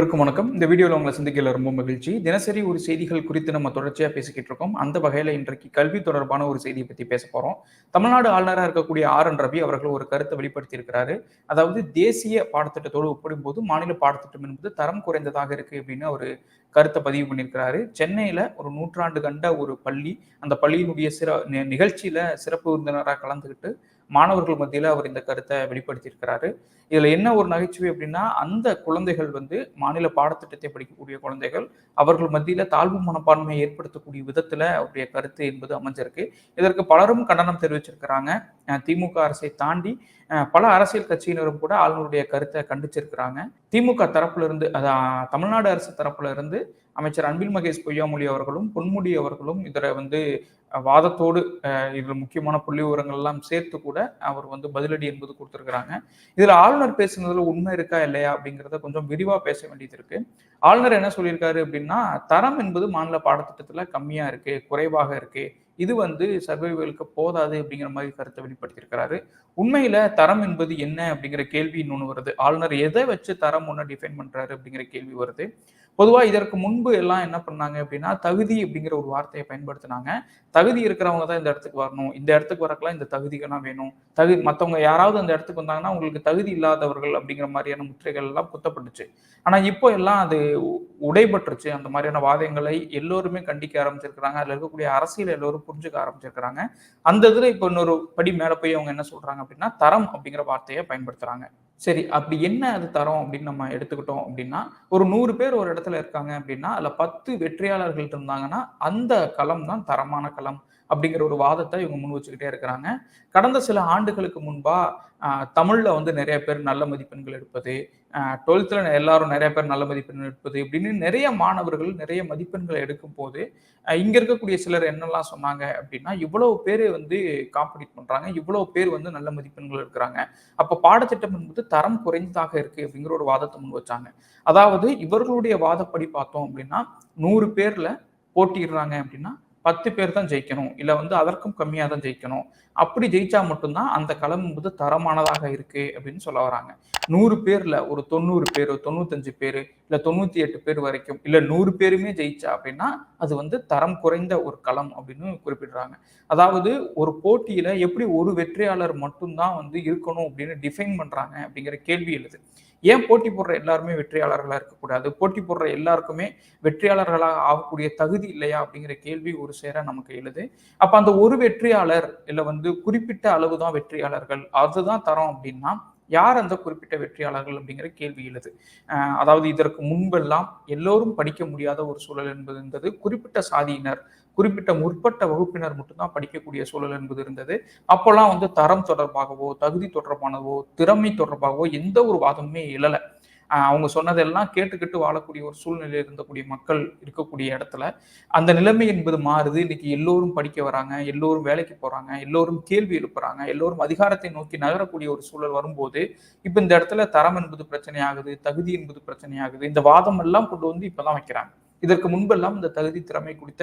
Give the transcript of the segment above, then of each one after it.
அனைவருக்கும் வணக்கம். இந்த வீடியோவில் உங்களை சந்திக்கல ரொம்ப மகிழ்ச்சி. தினசரி ஒரு செய்திகள் குறித்து நம்ம தொடர்ச்சியாக பேசிக்கிட்டு இருக்கோம். அந்த வகையில் இன்றைக்கு கல்வி தொடர்பான ஒரு செய்தியை பற்றி பேச போகிறோம் தமிழ்நாடு ஆளுநராக இருக்கக்கூடிய ஆர் என் ரவி அவர்கள் ஒரு கருத்தை வெளிப்படுத்தியிருக்கிறாரு. அதாவது தேசிய பாடத்திட்டத்தோடு ஒப்பிடும்போது மாநில பாடத்திட்டம் என்பது தரம் குறைந்ததாக இருக்கு அப்படின்னு ஒரு கருத்தை பதிவு பண்ணியிருக்கிறாரு. சென்னையில் ஒரு நூற்றாண்டு கண்ட ஒரு பள்ளி அந்த பள்ளியினுடைய சிற நிகழ்ச்சியில் சிறப்பு விருந்தினராக கலந்துக்கிட்டு மாணவர்கள் மத்தியில் அவர் இந்த கருத்தை வெளிப்படுத்தியிருக்கிறாரு. இதுல என்ன ஒரு நகைச்சுவை அப்படின்னா அந்த குழந்தைகள் வந்து மாநில பாடத்திட்டத்தை படிக்கக்கூடிய குழந்தைகள் அவர்கள் மத்தியில தாழ்வு மனப்பான்மையை ஏற்படுத்தக்கூடிய விதத்துல அவருடைய கருத்து என்பது அமைஞ்சிருக்கு. இதற்கு பலரும் கண்டனம் தெரிவிச்சிருக்கிறாங்க. திமுக அரசை தாண்டி பல அரசியல் கட்சியினரும் கூட ஆளுநருடைய கருத்தை கண்டிச்சிருக்கிறாங்க. திமுக தரப்புல இருந்து அதான் தமிழ்நாடு அரசு தரப்புல இருந்து அமைச்சர் அன்பில் மகேஷ் பொய்யாமொழி அவர்களும் பொன்முடி அவர்களும் இதில் வந்து வாதத்தோடு இதில் முக்கியமான புள்ளி விவரங்கள்லாம் சேர்த்து கூட அவர் வந்து பதிலடி என்பது கொடுத்துருக்குறாங்க. இதில் ஆளுநர் ஆளுநர் பேசுனதுல உண்மை இருக்கா இல்லையா அப்படிங்கிறத கொஞ்சம் விரிவா பேச வேண்டியது இருக்கு. ஆளுநர் என்ன சொல்லியிருக்காரு அப்படின்னா தரம் என்பது மாநில பாடத்திட்டத்துல கம்மியா இருக்கு குறைவாக இருக்கு. இது வந்து சர்வைவலுக்கு போதாது அப்படிங்கிற மாதிரி கருத்தை வெளிப்படுத்தியிருக்கிறாரு. உண்மையில தரம் என்பது என்ன அப்படிங்கிற கேள்வி இன்னொன்று வருது. ஆளுநர் எதை வச்சு தரம் ஒன்று டிஃபைன் பண்றாரு அப்படிங்கிற கேள்வி வருது. பொதுவாக இதற்கு முன்பு எல்லாம் என்ன பண்ணாங்க அப்படின்னா தகுதி அப்படிங்கிற ஒரு வார்த்தையை பயன்படுத்தினாங்க. தகுதி இருக்கிறவங்க தான் இந்த இடத்துக்கு வரணும். இந்த இடத்துக்கு வரக்கெல்லாம் இந்த தகுதிகள்லாம் வேணும். தகுதி மற்றவங்க யாராவது அந்த இடத்துக்கு வந்தாங்கன்னா உங்களுக்கு தகுதி இல்லாதவர்கள் அப்படிங்கிற மாதிரியான முற்றைகள் எல்லாம் குத்தப்பட்டுச்சு. ஆனால் இப்போ எல்லாம் அது உடைபட்டுருச்சு. அந்த மாதிரியான வாதங்களை எல்லோருமே கண்டிக்க ஆரம்பிச்சிருக்கிறாங்க. அதில் இருக்கக்கூடிய அரசியல் எல்லோரும் புரிஞ்சுக்க ஆரம்பிச்சிருக்கிறாங்க. அந்த இதில் இப்போ இன்னொரு படி மேலே போய் அவங்க என்ன சொல்கிறாங்க அப்படின்னா தரம் அப்படிங்கிற வார்த்தையை பயன்படுத்துறாங்க. சரி அப்படி என்ன அது தரம் அப்படின்னு நம்ம எடுத்துக்கிட்டோம் அப்படின்னா ஒரு நூறு பேர் ஒரு இடத்துல இருக்காங்க அப்படின்னா அதில் பத்து வெற்றியாளர்கள் இருந்தாங்கன்னா அந்த களம் தான் தரமான களம். அப்படிங்கிற ஒரு வாதத்தை இவங்க முன் வச்சுக்கிட்டே இருக்கிறாங்க. கடந்த சில ஆண்டுகளுக்கு முன்பா தமிழில் வந்து நிறைய பேர் நல்ல மதிப்பெண்கள் எடுப்பது டுவெல்த்தில் எல்லாரும் நிறைய பேர் நல்ல மதிப்பெண் எடுப்பது இப்படின்னு நிறைய மாணவர்கள் நிறைய மதிப்பெண்களை எடுக்கும் போது இங்கே இருக்கக்கூடிய சிலர் என்னெல்லாம் சொன்னாங்க அப்படின்னா இவ்வளோ பேர் வந்து காம்படிட் பண்ணுறாங்க இவ்வளோ பேர் வந்து நல்ல மதிப்பெண்கள் இருக்கிறாங்க அப்போ பாடத்திட்டம் என்பது தரம் குறைந்ததாக இருக்குது அப்படிங்கிற ஒரு வாதத்தை முன் வச்சாங்க. அதாவது இவர்களுடைய வாதப்படி பார்த்தோம் அப்படின்னா நூறு பேரில் போட்டிடுறாங்க அப்படின்னா பத்து பேர் தான் ஜெயிக்கணும். இல்லை வந்து அதற்கும் கம்மியாக தான் ஜெயிக்கணும். அப்படி ஜெயிச்சா மட்டும்தான் அந்த களம் வந்து தரமானதாக இருக்கு அப்படின்னு சொல்ல வராங்க. நூறு பேர்ல ஒரு தொண்ணூறு பேர் தொண்ணூத்தஞ்சு பேர் இல்லை தொண்ணூத்தி எட்டு பேர் வரைக்கும் இல்லை நூறு பேருமே ஜெயிச்சா அப்படின்னா அது வந்து தரம் குறைந்த ஒரு களம் அப்படின்னு குறிப்பிடுறாங்க. அதாவது ஒரு போட்டியில எப்படி ஒரு வெற்றியாளர் மட்டும்தான் வந்து இருக்கணும் அப்படின்னு டிஃபைன் பண்றாங்க அப்படிங்கிற கேள்வி எழுது. ஏன் போட்டி போடுற எல்லாருமே வெற்றியாளர்களாக இருக்கக்கூடாது? போட்டி போடுற எல்லாருக்குமே வெற்றியாளர்களாக ஆகக்கூடிய தகுதி இல்லையா? அப்படிங்கிற கேள்வி ஒரு சேர நமக்கு எழுது. அப்போ அந்த ஒரு வெற்றியாளர் இல்லை வந்து குறிப்பிட்ட அளவு தான் வெற்றியாளர்கள். அதுதான் தரோம் அப்படின்னா யார் அந்த குறிப்பிட்ட வெற்றியாளர்கள் அப்படிங்கிற கேள்வி எழுது. அதாவது இதற்கு முன்பெல்லாம் எல்லோரும் படிக்க முடியாத ஒரு சூழல் என்பது இருந்தது. குறிப்பிட்ட சாதியினர் குறிப்பிட்ட முற்பட்ட வகுப்பினர் மட்டும்தான் படிக்கக்கூடிய சூழல் என்பது இருந்தது. அப்போல்லாம் வந்து தரம் தொடர்பாகவோ தகுதி தொடர்பானவோ திறமை தொடர்பாகவோ எந்த ஒரு வாதமுமே எழலை. அவங்க சொன்னதெல்லாம் கேட்டுக்கிட்டு வாழக்கூடிய ஒரு சூழ்நிலையில் இருந்தக்கூடிய மக்கள் இருக்கக்கூடிய இடத்துல அந்த நிலைமை என்பது மாறுது. இன்னைக்கு எல்லோரும் படிக்க வராங்க எல்லோரும் வேலைக்கு போறாங்க எல்லோரும் கேள்வி எழுப்புறாங்க எல்லோரும் அதிகாரத்தை நோக்கி நகரக்கூடிய ஒரு சூழல் வரும்போது இப்போ இந்த இடத்துல தரம் என்பது பிரச்சனையாகுது தகுதி என்பது பிரச்சனையாகுது. இந்த வாதம் எல்லாம் கொண்டு வந்து இப்பதான் வைக்கிறாங்க. இதற்கு முன்பெல்லாம் இந்த தகுதி திறமை குறித்த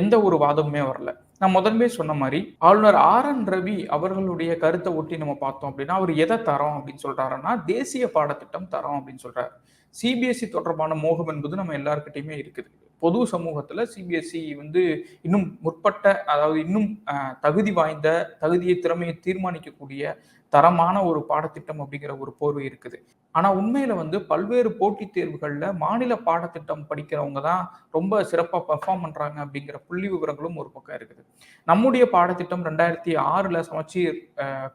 எந்த ஒரு வாதமுமே வரல. நான் முதன்மே சொன்ன மாதிரி ஆளுநர் ஆர் என் ரவி அவர்களுடைய கருத்தை ஒட்டி நம்ம பார்த்தோம் அப்படின்னா அவர் எதை தரோம் அப்படின்னு சொல்றாருன்னா தேசிய பாடத்திட்டம் தரோம் அப்படின்னு சொல்றாரு. சிபிஎஸ்சி தொடர்பான மோகம் என்பது நம்ம எல்லாருக்கிட்டையுமே இருக்குது. பொது சமூகத்துல சிபிஎஸ்சி வந்து இன்னும் முற்பட்ட அதாவது இன்னும் தகுதி வாய்ந்த தகுதியை திறமையை தீர்மானிக்கக்கூடிய தரமான ஒரு பாடத்திட்டம் அப்படிங்கிற ஒரு போர்வை இருக்குது. ஆனா உண்மையில வந்து பல்வேறு போட்டித் தேர்வுகள்ல மாநில பாடத்திட்டம் படிக்கிறவங்க தான் ரொம்ப சிறப்பா பெர்ஃபார்ம் பண்றாங்க அப்படிங்கிற புள்ளி விவரங்களும் ஒரு பக்கம் இருக்குது. நம்முடைய பாடத்திட்டம் ரெண்டாயிரத்தி ஆறுல சமச்சீர்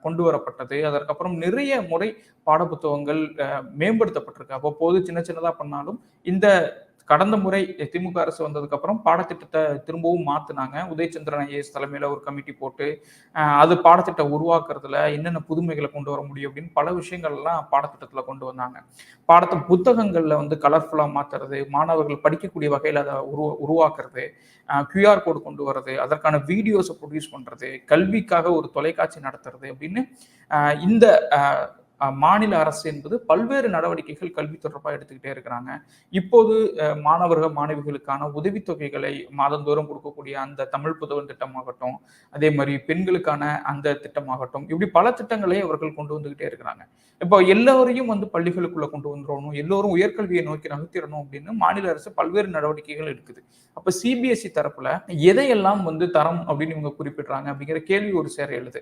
கொண்டு வரப்பட்டது. அதற்கப்புறம் நிறைய முறை பாடப்புத்தகங்கள் மேம்படுத்தப்பட்டிருக்கு. அவ்வப்போது சின்ன சின்னதா பண்ணாலும் இந்த கடந்த முறை திமுக அரசு வந்ததுக்கு அப்புறம் பாடத்திட்டத்தை திரும்பவும் மாத்தினாங்க. உதயச்சந்திரன் ஐஏஎஸ் தலைமையில ஒரு கமிட்டி போட்டு அது பாடத்திட்டம் உருவாக்குறதுல என்னென்ன புதுமைகளை கொண்டு வர முடியும் அப்படின்னு பல விஷயங்கள்லாம் பாடத்திட்டத்துல கொண்டு வந்தாங்க. பாடத்தை புத்தகங்கள்ல வந்து கலர்ஃபுல்லா மாத்துறது மாணவர்கள் படிக்கக்கூடிய வகையில அதை உருவா உருவாக்குறது கியூஆர் கோடு கொண்டு வர்றது அதற்கான வீடியோஸை ப்ரொடியூஸ் பண்றது கல்விக்காக ஒரு தொலைக்காட்சி நடத்துறது அப்படின்னு இந்த மாநில அரசு என்பது பல்வேறு நடவடிக்கைகள் கல்வி தொடர்பாக எடுத்துக்கிட்டே இருக்கிறாங்க. இப்போது மாணவர்கள் மாணவிகளுக்கான உதவித்தொகைகளை மாதந்தோறும் கொடுக்கக்கூடிய அந்த தமிழ் புதவன் திட்டமாகட்டும் அதே மாதிரி பெண்களுக்கான அந்த திட்டமாகட்டும் இப்படி பல திட்டங்களை அவர்கள் கொண்டு வந்துகிட்டே இருக்கிறாங்க. இப்போ எல்லோரையும் வந்து பள்ளிகளுக்குள்ள கொண்டு வந்துடணும் எல்லோரும் உயர்கல்வியை நோக்கி நகர்த்திடணும் அப்படின்னு மாநில அரசு பல்வேறு நடவடிக்கைகள் எடுக்குது. அப்ப சிபிஎஸ்இ தரப்புல எதையெல்லாம் வந்து தரம் அப்படின்னு இவங்க குறிப்பிடுறாங்க அப்படிங்கிற கேள்வி ஒரு சேர எழுது.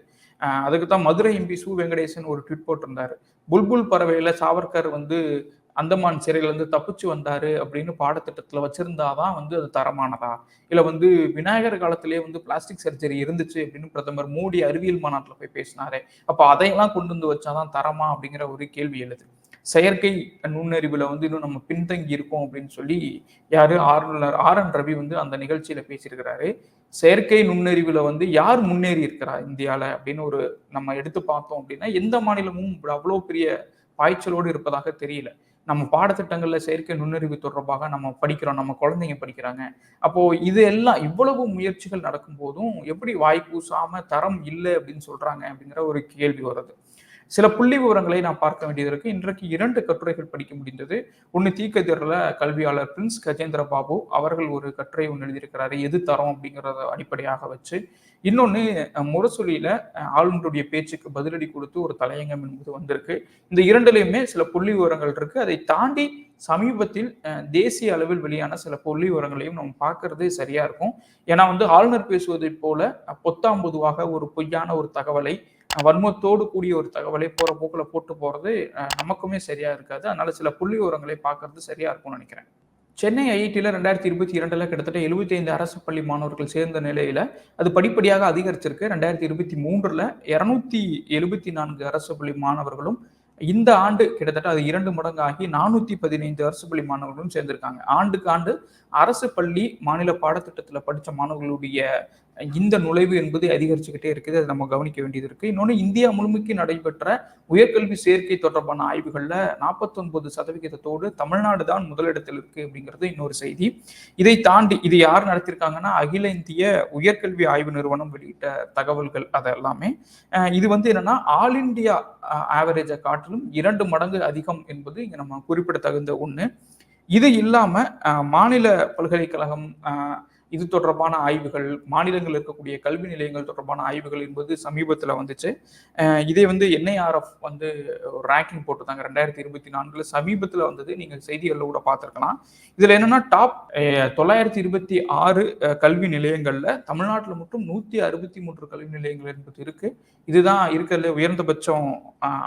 அதுக்கு தான் மதுரை எம்பி சு வெங்கடேசன் ஒரு ட்விட் போட்டிருந்தார். புல்புல் பறவையில சாவர்கர் வந்து அந்தமான் சிறையிலிருந்து தப்பிச்சு வந்தாரு அப்படின்னு பாடத்திட்டத்துல வச்சிருந்தாதான் வந்து அது தரமானதா? இல்ல வந்து விநாயகர் காலத்திலேயே வந்து பிளாஸ்டிக் சர்ஜரி இருந்துச்சு அப்படின்னு பிரதமர் மோடி அறிவியல் மாநாட்டில் போய் பேசினாரு. அப்ப அதையெல்லாம் கொண்டு வந்து வச்சாதான் தரமா அப்படிங்கிற ஒரு கேள்வி எழுது. செயற்கை நுண்ணறிவுல வந்து இன்னும் நம்ம பின்தங்கி இருக்கோம் அப்படின்னு சொல்லி யாரு ஆர்வலர் ஆர் என் ரவி வந்து அந்த நிகழ்ச்சியில பேசியிருக்கிறாரு. செயற்கை நுண்ணறிவுல வந்து யார் முன்னேறி இருக்கிறா இந்தியால அப்படின்னு ஒரு நம்ம எடுத்து பார்த்தோம் அப்படின்னா எந்த மாநிலமும் அவ்வளோ பெரிய பாய்ச்சலோடு இருப்பதாக தெரியல. நம்ம பாடத்திட்டங்கள்ல செயற்கை நுண்ணறிவு தொடர்பாக நம்ம படிக்கிறோம் நம்ம குழந்தைங்க படிக்கிறாங்க. அப்போ இது எல்லாம் இவ்வளவு முயற்சிகள் நடக்கும் போதும் எப்படி வாய் பூசாம தரம் இல்லை அப்படின்னு சொல்றாங்க அப்படிங்கிற ஒரு கேள்வி வருது. சில புள்ளி விவரங்களை நான் பார்க்க வேண்டியது இருக்கு. இன்றைக்கு இரண்டு கட்டுரைகள் படிக்க முடிந்தது. ஒன்று தீக்கதிரில் கல்வியாளர் பிரின்ஸ் கஜேந்திர பாபு அவர்கள் ஒரு கட்டுரை ஒன்று எழுதியிருக்கிறாரு. எது தரம் அப்படிங்கிறத அடிப்படையாக வச்சு. இன்னொன்று முரசொலியில ஆளுநருடைய பேச்சுக்கு பதிலடி கொடுத்து ஒரு தலையங்கம் என்பது வந்திருக்கு. இந்த இரண்டுலையுமே சில புள்ளி விவரங்கள் இருக்கு. அதை தாண்டி சமீபத்தில் தேசிய அளவில் வெளியான சில புள்ளி விவரங்களையும் நம்ம பார்க்கறது சரியா இருக்கும். ஏன்னா வந்து ஆளுநர் பேசுவதை போல பொத்தாம் பொதுவாக ஒரு பொய்யான ஒரு தகவலை வன்மத்தோடு கூடிய ஒரு தகவலை போற போக்குல போட்டு போறது நமக்குமே சரியா இருக்காது. அதனால சில புள்ளி உரங்களை பார்க்கறது சரியா இருக்கும்னு நினைக்கிறேன். சென்னை ஐஐடியில் ரெண்டாயிரத்தி இருபத்தி இரண்டில் கிட்டத்தட்ட எழுபத்தி ஐந்து அரசு பள்ளி மாணவர்கள் சேர்ந்த நிலையில் அது படிப்படியாக அதிகரிச்சிருக்கு. ரெண்டாயிரத்தி இருபத்தி மூன்றில் இரநூத்தி எழுபத்தி நான்கு அரசு பள்ளி மாணவர்களும் இந்த ஆண்டு கிட்டத்தட்ட அது இரண்டு மடங்காகி நானூற்றி பதினைந்து அரசு பள்ளி மாணவர்களும் சேர்ந்திருக்காங்க. ஆண்டுக்கு ஆண்டு அரசு பள்ளி மாநில பாடத்திட்டத்தில் படித்த மாணவர்களுடைய இந்த நுழைவு என்பது அதிகரிச்சுக்கிட்டே இருக்குது. அதை நம்ம கவனிக்க வேண்டியது இருக்கு. இன்னொன்று இந்தியா முழுமைக்கு நடைபெற்ற உயர்கல்வி சேர்க்கை தொடர்பான ஆய்வுகளில் நாற்பத்தொன்பது சதவிகிதத்தோடு தமிழ்நாடு தான் முதலிடத்தில் இருக்கு அப்படிங்கிறது இன்னொரு செய்தி. இதை தாண்டி இது யார் நடத்திருக்காங்கன்னா அகில இந்திய உயர்கல்வி ஆய்வு நிறுவனம் வெளியிட்ட தகவல்கள் அதெல்லாமே. இது வந்து என்னன்னா ஆல் இந்தியா ஆவரேஜை காட்டிலும் இரண்டு மடங்கு அதிகம் என்பது இங்க நம்ம குறிப்பிடத்தகுந்த ஒன்று இது இல்லாம மாநில பல்கலைக்கழகம் இது தொடர்பான ஆய்வுகள் மாநிலங்கள் இருக்கக்கூடிய கல்வி நிலையங்கள் தொடர்பான ஆய்வுகள் என்பது சமீபத்தில் வந்துச்சு. இதே வந்து என்ஐஆர்எஃப் வந்து ரேங்கிங் போட்டிருந்தாங்க ரெண்டாயிரத்தி இருபத்தி நான்குல. சமீபத்தில் வந்தது நீங்கள் செய்திகளில் கூட பார்த்துருக்கலாம். இதில் என்னன்னா டாப் தொள்ளாயிரத்தி இருபத்தி ஆறு கல்வி நிலையங்களில் தமிழ்நாட்டில் மட்டும் நூற்றி அறுபத்தி மூன்று கல்வி நிலையங்கள் என்பது இருக்கு. இதுதான் இருக்கிறதுல உயர்ந்தபட்சம்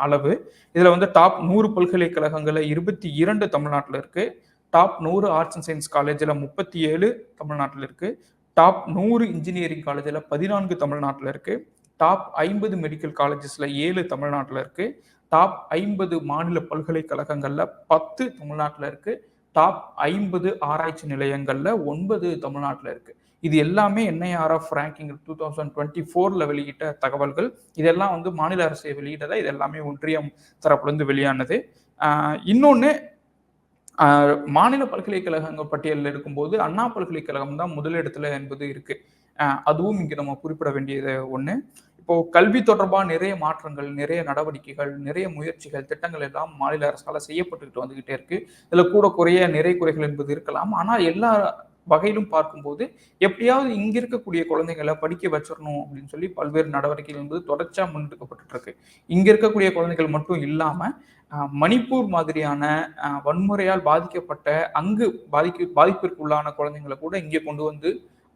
அளவு. இதில் வந்து டாப் நூறு பல்கலைக்கழகங்களில் இருபத்தி இரண்டு தமிழ்நாட்டில் இருக்குது டாப் நூறு ஆர்ட்ஸ் அண்ட் சயின்ஸ் காலேஜில் முப்பத்தி ஏழு தமிழ்நாட்டில் இருக்குது டாப் நூறு இன்ஜினியரிங் காலேஜில் பதினான்கு தமிழ்நாட்டில் இருக்குது டாப் ஐம்பது மெடிக்கல் காலேஜஸில் ஏழு தமிழ்நாட்டில் இருக்குது டாப் ஐம்பது மாநில பல்கலைக்கழகங்களில் பத்து தமிழ்நாட்டில் இருக்குது டாப் ஐம்பது ஆராய்ச்சி நிலையங்களில் ஒன்பது தமிழ்நாட்டில் இருக்குது இது எல்லாமே NIRF ranking two thousand twenty ஃபோரில் வெளியிட்ட தகவல்கள். இதெல்லாம் வந்து மாநில அரசு வெளியிட்டதா? இது எல்லாமே ஒன்றியம் தரப்புலேருந்து வெளியானது. இன்னொன்று மாநில பல்கலைக்கழகங்கள் பட்டியலில் இருக்கும்போது அண்ணா பல்கலைக்கழகம் தான் முதலிடத்துல என்பது இருக்கு. அதுவும் இங்கே நம்ம குறிப்பிட வேண்டியது ஒண்ணு. இப்போ கல்வி தொடர்பாக நிறைய மாற்றங்கள் நிறைய நடவடிக்கைகள் நிறைய முயற்சிகள் திட்டங்கள் எல்லாம் மாநில அரசால செய்யப்பட்டுக்கிட்டு வந்துகிட்டே இருக்கு. இதில் கூட குறைய நிறை குறைகள் என்பது இருக்கலாம். ஆனால் எல்லா வகையிலும் பார்க்கும்போது எப்படியாவது இங்க இருக்கக்கூடிய குழந்தைகளை படிக்க வச்சிடணும் அப்படின்னு சொல்லி பல்வேறு நடவடிக்கைகள் என்பது தொடர்ச்சியா முன்னெடுக்கப்பட்டு இருக்கு இங்க இருக்கக்கூடிய குழந்தைகள் மட்டும் இல்லாம மணிப்பூர் மாதிரியான வன்முறையால் பாதிக்கப்பட்ட அங்கு பாதிக்க பாதிப்பிற்குள்ளான குழந்தைங்களை கூட இங்கே கொண்டு வந்து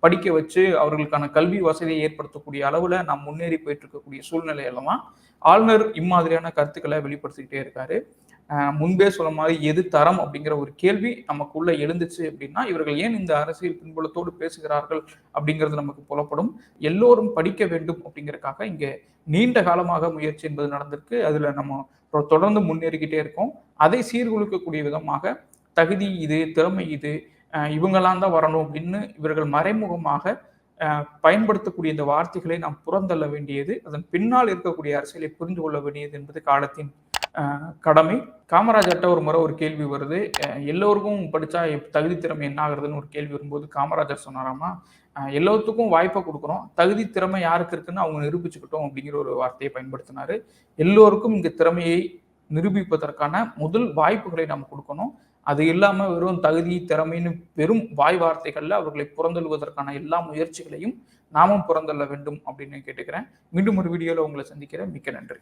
படிக்க வச்சு அவர்களுக்கான கல்வி வசதியை ஏற்படுத்தக்கூடிய அளவுல நாம் முன்னேறி போயிட்டு இருக்கக்கூடிய சூழ்நிலை எல்லாம்? ஆளுநர் இம்மாதிரியான கருத்துக்களை வெளிப்படுத்திக்கிட்டே இருக்காரு. முன்பே சொன்ன மாதிரி எது தரம் அப்படிங்கிற ஒரு கேள்வி நமக்குள்ள எழுந்துச்சு அப்படின்னா இவர்கள் ஏன் இந்த அரசியல் பின்புலத்தோடு பேசுகிறார்கள் அப்படிங்கிறது நமக்கு புலப்படும். எல்லோரும் படிக்க வேண்டும் அப்படிங்கறதுக்காக இங்க நீண்ட காலமாக முயற்சி என்பது நடந்திருக்கு. அதுல நம்ம தொடர்ந்து முன்னேறிக்கிட்டே இருக்கோம். அதை சீர்குலைக்கக்கூடிய விதமாக தகுதி இது திறமை இது இவங்கெல்லாம் தான் வரணும் அப்படின்னு இவர்கள் மறைமுகமாக பயன்படுத்தக்கூடிய இந்த வார்த்தைகளை நாம் புறந்தள்ள வேண்டியது அதன் பின்னால் இருக்கக்கூடிய அரசியலை புரிந்து கொள்ள வேண்டியது என்பது காலத்தின் கடமை. காமராஜர்கிட்ட ஒரு முறை ஒரு கேள்வி வருது. எல்லோருக்கும் படித்தா எப்- தகுதி திறமை என்ன ஆகுறதுன்னு ஒரு கேள்வி வரும்போது காமராஜர் சொன்னாராமா எல்லோத்துக்கும் எல்லாத்துக்கும் வாய்ப்பை கொடுக்குறோம். தகுதி திறமை யாருக்கு இருக்குன்னு அவங்க நிரூபிச்சுக்கிட்டோம் அப்படிங்கிற ஒரு வார்த்தையை பயன்படுத்தினாரு. எல்லோருக்கும் இங்கே திறமையை நிரூபிப்பதற்கான முதல் வாய்ப்புகளை நாம் கொடுக்கணும். அது இல்லாமல் வெறும் தகுதி திறமைன்னு வெறும் வாய் வார்த்தைகளில் அவர்களை புறந்தள்ளுவதற்கான எல்லா முயற்சிகளையும் நாமும் புறந்தள்ள வேண்டும் அப்படின்னு கேட்டுக்கிறேன். மீண்டும் ஒரு வீடியோவில் உங்களை சந்திக்கிறேன். மிக்க நன்றி.